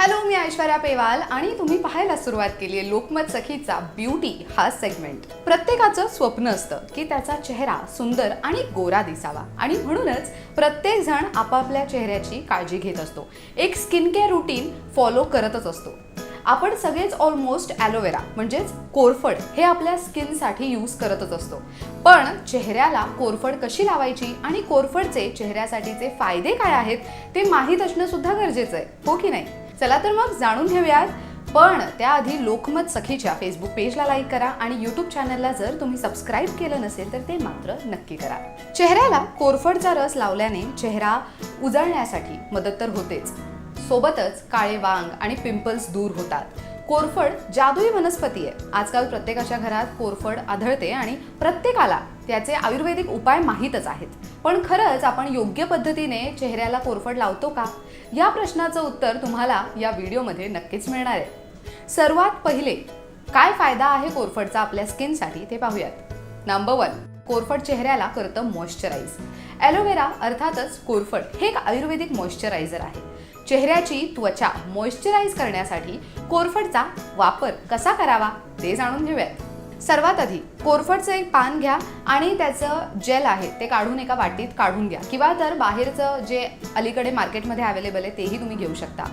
Hello मी ऐश्वर्या पेवाल आणि तुम्ही पाहायला सुरुवात केली आहे लोकमत सखीचा ब्युटी हा सेगमेंट प्रत्येकाचं स्वप्न असतं की त्याचा चेहरा सुंदर आणि गोरा दिसावा. आणि म्हणूनच प्रत्येक जण आपापल्या चेहऱ्याची काळजी घेत असतो. एक स्किन केअर रुटीन फॉलो करतच असतो. आपण सगळेच ऑलमोस्ट ॲलोवेरा म्हणजेच कोरफड हे आपल्या स्किनसाठी यूज करतच असतो. पण चेहऱ्याला कोरफड कशी लावायची आणि कोरफडचे चेहऱ्यासाठीचे फायदे काय आहेत ते माहीत असणं सुद्धा गरजेचं आहे. हो की नाही? चला तर मग जाणून घेऊयात. पण त्याआधी लोकमत सखीच्या फेसबुक पेजला लाईक करा आणि यूट्यूब चॅनलला जर तुम्ही सबस्क्राईब केलं नसेल तर ते मात्र नक्की करा. चेहऱ्याला कोरफडचा रस लावल्याने चेहरा उजळण्यासाठी मदत तर होतेच. सोबतच काळे वांग आणि पिंपल्स दूर होतात. कोरफड जादुई वनस्पती आहे. आजकाल प्रत्येकाच्या घरात कोरफड आढळते आणि प्रत्येकाला त्याचे आयुर्वेदिक उपाय माहीतच आहेत. पण खरंच आपण योग्य पद्धतीने चेहऱ्याला कोरफड लावतो का? या प्रश्नाचं उत्तर तुम्हाला या व्हिडिओमध्ये नक्कीच मिळणार आहे. सर्वात पहिले काय फायदा आहे कोरफडचा आपल्या स्किनसाठी ते पाहूयात. नंबर वन कोरफड चेहऱ्याला करतं मॉइश्चराईज ॲलोवेरा अर्थातच कोरफड हे एक आयुर्वेदिक मॉइश्चरायझर आहे. चेहऱ्याची त्वचा मॉइश्चराईज करण्यासाठी कोरफडचा वापर कसा करावा ते जाणून घेऊयात. सर्वात आधी कोरफडचं एक पान घ्या आणि त्याचं जेल आहे ते काढून एका वाटीत काढून घ्या. किंवा तर बाहेरचं जे अलीकडे मार्केटमध्ये अवेलेबल आहे तेही तुम्ही घेऊ शकता.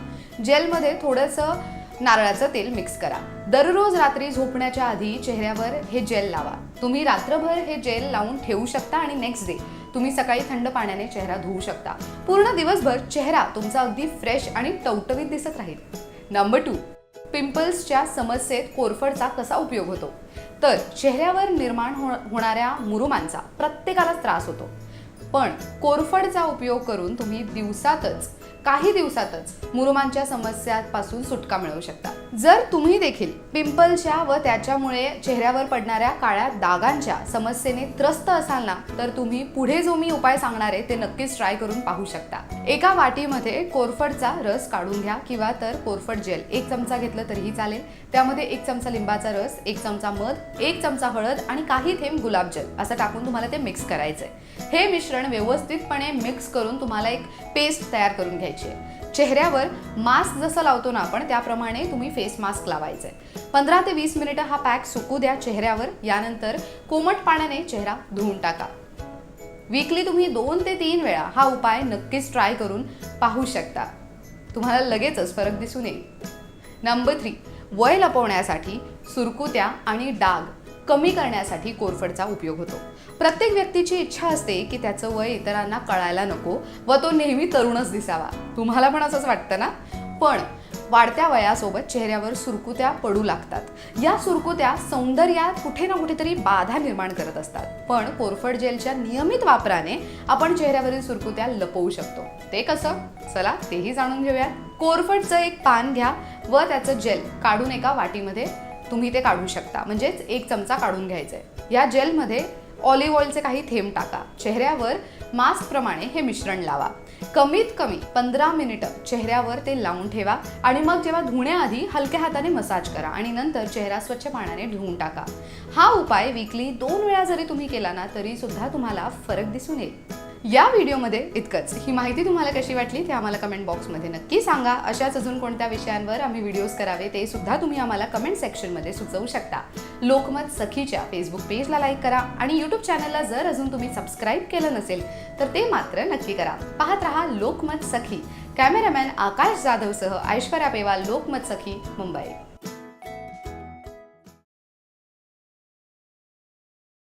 जेलमध्ये थोडंसं नारळाचं तेल मिक्स करा. दररोज रात्री झोपण्याच्या आधी चेहऱ्यावर हे जेल लावा. तुम्ही रात्रभर हे जेल लावून ठेवू शकता आणि नेक्स्ट डे तुम्ही सकाळी थंड पाण्याने चेहरा धुवू शकता. पूर्ण दिवसभर चेहरा तुमचा अगदी फ्रेश आणि टवटवीत दिसत राहील. नंबर टू पिंपल्सच्या समस्येत कोरफडचा कसा उपयोग होतो? तर चेहऱ्यावर निर्माण हो होणाऱ्या मुरुमांचा प्रत्येकालाच त्रास होतो. पण कोरफडचा उपयोग करून तुम्ही दिवसातच काही दिवसातच मुरुमांच्या समस्यांपासून सुटका मिळवू शकता. जर तुम्ही देखील पिंपलच्या व त्याच्यामुळे चेहऱ्यावर पडणाऱ्या काळ्या दागांच्या समस्येने त्रस्त असाल ना तर तुम्ही पुढे जो मी उपाय सांगणार आहे ते नक्कीच ट्राय करून पाहू शकता. एका वाटीमध्ये कोरफडचा रस काढून घ्या किंवा तर कोरफड जेल एक चमचा घेतलं तरीही चालेल. त्यामध्ये एक चमचा लिंबाचा रस एक चमचा मध एक चमचा हळद आणि काही थेंब गुलाबजल असं टाकून तुम्हाला ते मिक्स करायचंय. हे मिश्रण व्यवस्थितपणे मिक्स करून तुम्हाला एक पेस्ट तयार करून घ्यायची आहे. चेहऱ्यावर मास्क जसं लावतो ना आपण त्याप्रमाणे तुम्ही फेस मास्क लावायचं. आहे पंधरा ते वीस मिनिटं हा पॅक सुकू द्या चेहऱ्यावर यानंतर कोमट पाण्याने चेहरा धुवून टाका. वीकली तुम्ही दोन ते तीन वेळा हा उपाय नक्कीच ट्राय करून पाहू शकता. तुम्हाला लगेचच फरक दिसून येईल. नंबर थ्री वय लपवण्यासाठी सुरकुत्या आणि डाग कमी करण्यासाठी कोरफडचा उपयोग होतो. प्रत्येक व्यक्तीची इच्छा असते की त्याचं वय इतरांना कळायला नको व तो नेहमी तरुणच दिसावा. तुम्हाला पण असंच वाटतं ना? पण वाढत्या वयासोबत चेहऱ्यावर सुरकुत्या पडू लागतात. या सुरकुत्या सौंदर्यात कुठे ना कुठेतरी बाधा निर्माण करत असतात. पण कोरफड जेलच्या नियमित वापराने आपण चेहऱ्यावरील सुरकुत्या लपवू शकतो. ते कसं? चला तेही जाणून घेऊया कोरफडचं एक पान घ्या व त्याचं जेल काढून एका वाटीमध्ये तुम्ही ते काढू शकता. म्हणजेच एक चमचा काढून घ्यायचा आहे या जेलमध्ये ऑलिव्ह ऑइलचे काही थेंब टाका. चेहऱ्यावर मास्कप्रमाणे हे मिश्रण लावा. कमीत कमी पंधरा मिनिटं चेहऱ्यावर ते लावून ठेवा आणि मग जेव्हा धुण्याआधी हलक्या हाताने मसाज करा आणि नंतर चेहरा स्वच्छ पाण्याने धुवून टाका. हा उपाय विकली दोन वेळा जरी तुम्ही केला ना तरीसुद्धा तुम्हाला फरक दिसून येईल. या व्हिडिओमध्ये इतकंच. ही माहिती तुम्हाला कशी वाटली ते आम्हाला कमेंट बॉक्समध्ये नक्की सांगा. अशाच अजून कोणत्या विषयांवर आम्ही व्हिडिओज करावे ते सुद्धा तुम्ही आम्हाला कमेंट सेक्शनमध्ये सुचवू शकता. लोकमत सखीच्या फेसबुक पेजला लाईक करा आणि यूट्यूब चॅनलला जर अजून तुम्ही सबस्क्राईब केलं नसेल तर ते मात्र नक्की करा. पाहत रहा लोकमत सखी. कॅमेरामॅन आकाश जाधवसह ऐश्वर्या पेवाल लोकमत सखी मुंबई.